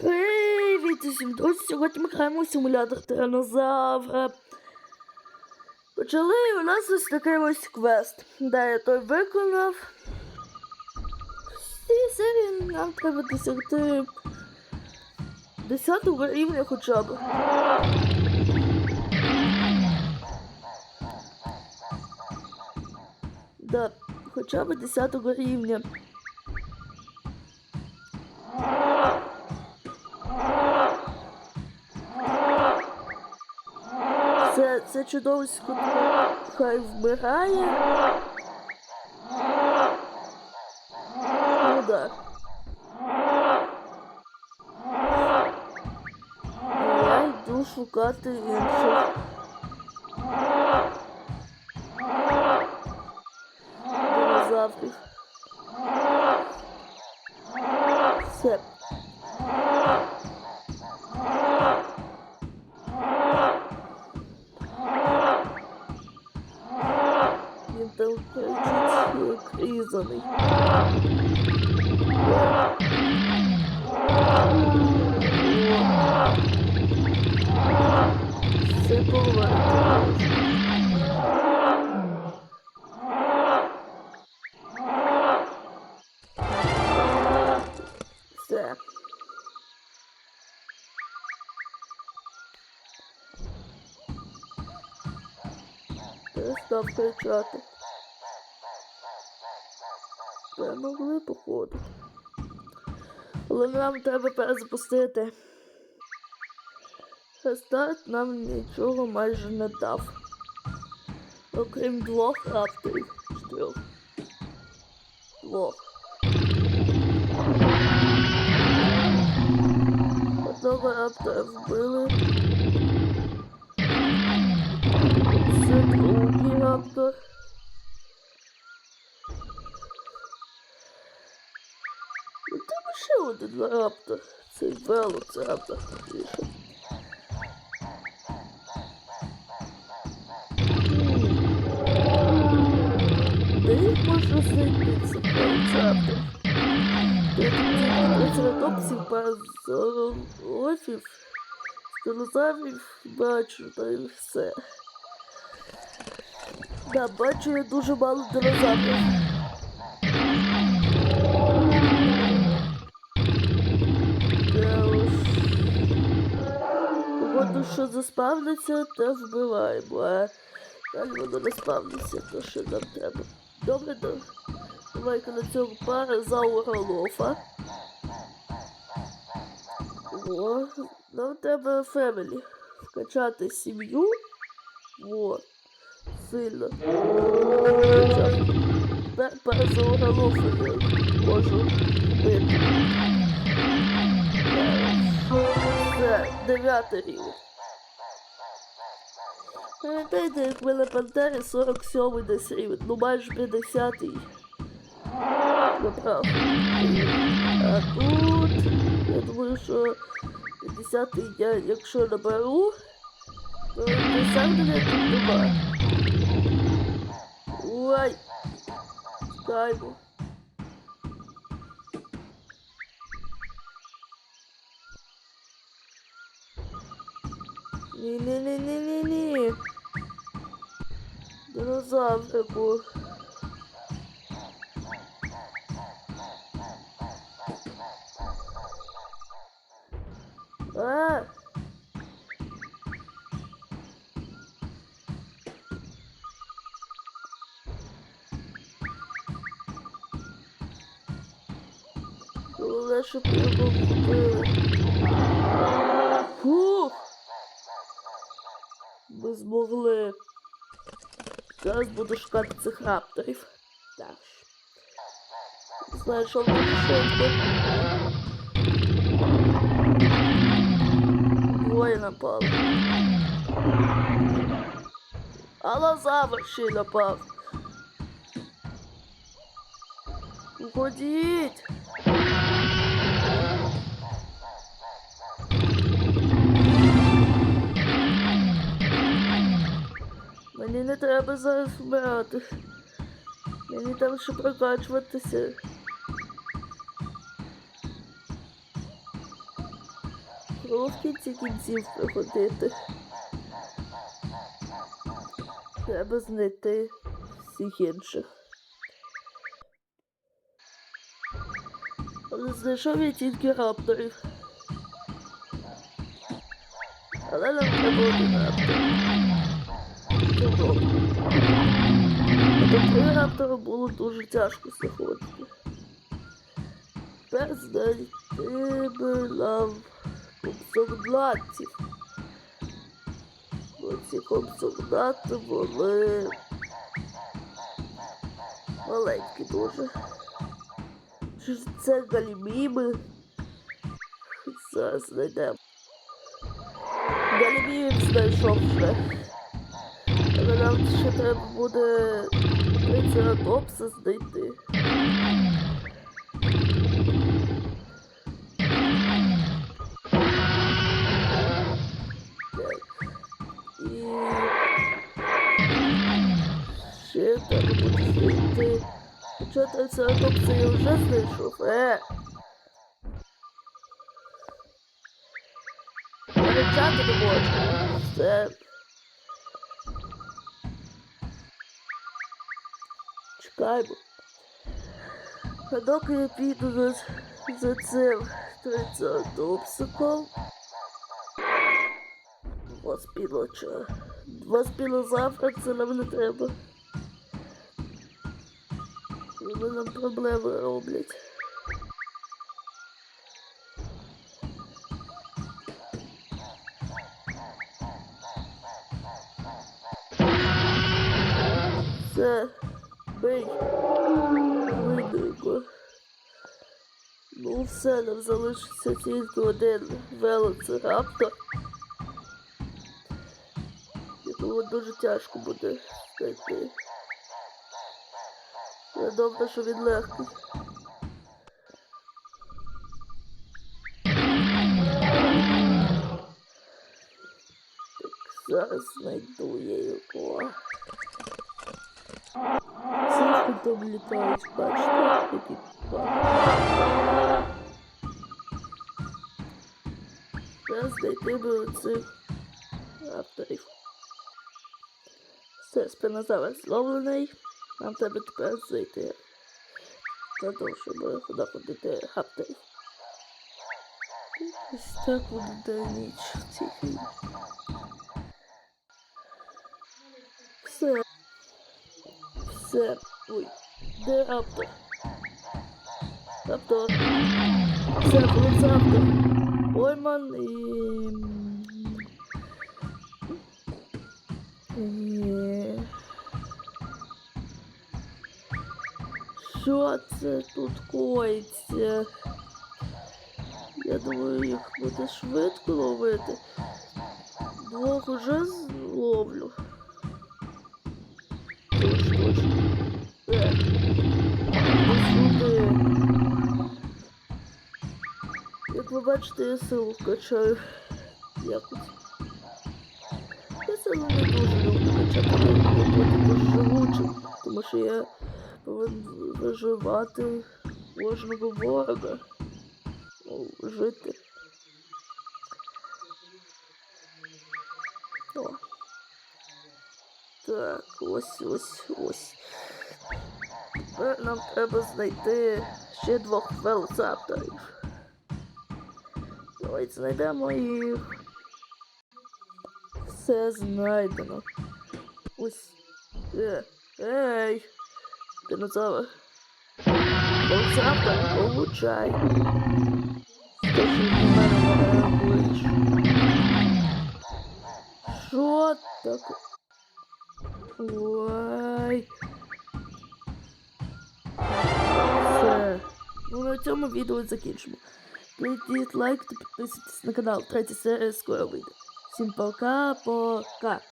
Привіт усім, друзі! Сьогодні ми граємо у симулятор тиранозавра. Почали у нас ось такий ось квест. де я той виконав. В цій серії нам треба досягти 10 рівня хоча б. Да, хоча б 10 рівня. Це, чудовисько хай вмирає. Да. А Я йду шукати інших. Динозаврів. Все поливається. Все. Перестав кричати. Та могли походу. Але нам треба перезапустити. Рестарт нам нічого майже не дав. Окрім двох рапторів. Чотирьох. Двох. Одного раптора вбили. Це другий раптор. Ну один раптор. Цей велоцираптор. точніше. Де їх можна знайти цих велоцираптор? Трицератопсів, паразорофів, стилозаврів бачу, та й все. Да, бачу я дуже мало динозаврів. Що заспавниться, та вбиваємо, а далі воно не спавниться, то що нам треба. Добре. Давай-ка на цьому пари зауролофа. О, нам треба фемелі. Вкачати сім'ю. О, сильно. Тепер пара зауролофа я можу бити. Це дев'ятий рівень. Пам'ятаєте, як ми на Пантері 47-й десь рівень, ну майже 50-й. Направо. А тут, я думаю, що 50-й я, якщо наберу, то десятий тут нема. Ой, чекаємо. Ні-ні-ні-ні-ні-ні. Динозаврику. А! Головне, щоб вбили. Фух! Ми змогли. Зараз буду шукати цих рапторів. Так. Знайшов дуже швидко. Двоє напали. Алазавр ще й напав. Уходіть! Мені треба зараз вмирати. Мені там ще прокачуватися. Треба в кінці кінців приходити. Треба знайти всіх інших. Але знайшов я тільки рапторів. Але нам треба один раптор. До раптора було дуже тяжко знаходити. Тепер знайти нам комсогнатів. Бо ці комсогнати вони маленькі дуже. Чи ж це галіміми? Зараз знайдемо. Галімімів знайшов вже. Але нам ще треба буде трицератопса знайти. Хоча трицератопса я вже знайшов. Е! Кричати не можна. Все. Чекаємо. А доки я піду за, за цим трицератопсиком. Два спіноча. Два спінозавра це нам не треба. Вони нам проблеми роблять. Все, бий. Видно. Ну все, нам залишиться тільки один велоцираптор. Якого дуже тяжко буде знайти. Але добре, що він легкий. Зараз знайду я його. Там літають, бачите, які. Зараз знайти би цих. Все, спинозавр зловлений. Нам треба тепер зайти. Для того, щоб знаходити авторів. Ось так буде ніч в. Все. Все. Ой. Де раптор? Раптор. Все, був раптор. Пойман і... і... Що це тут коїться? Я думаю, їх буде швидко ловити. Двох уже зловлю. Як ви бачите, я силу вкачаю. Якось. Я силу не дуже люблю качати, живучим, тому що я повинен виживати кожного ворога. Ну, жити. О. Так, ось, ось, ось. Тепер нам треба знайти ще двох велоцапторів. Давайте знайдемо їх. Все знайдено. Ось. Е, ей! Динозавр. Велоцаптор, получай. Що таке? Ой. На цьому відео закінчимо. Кладіть лайк та підписуйтесь на канал. Третя серія скоро вийде. Всім пока-пока.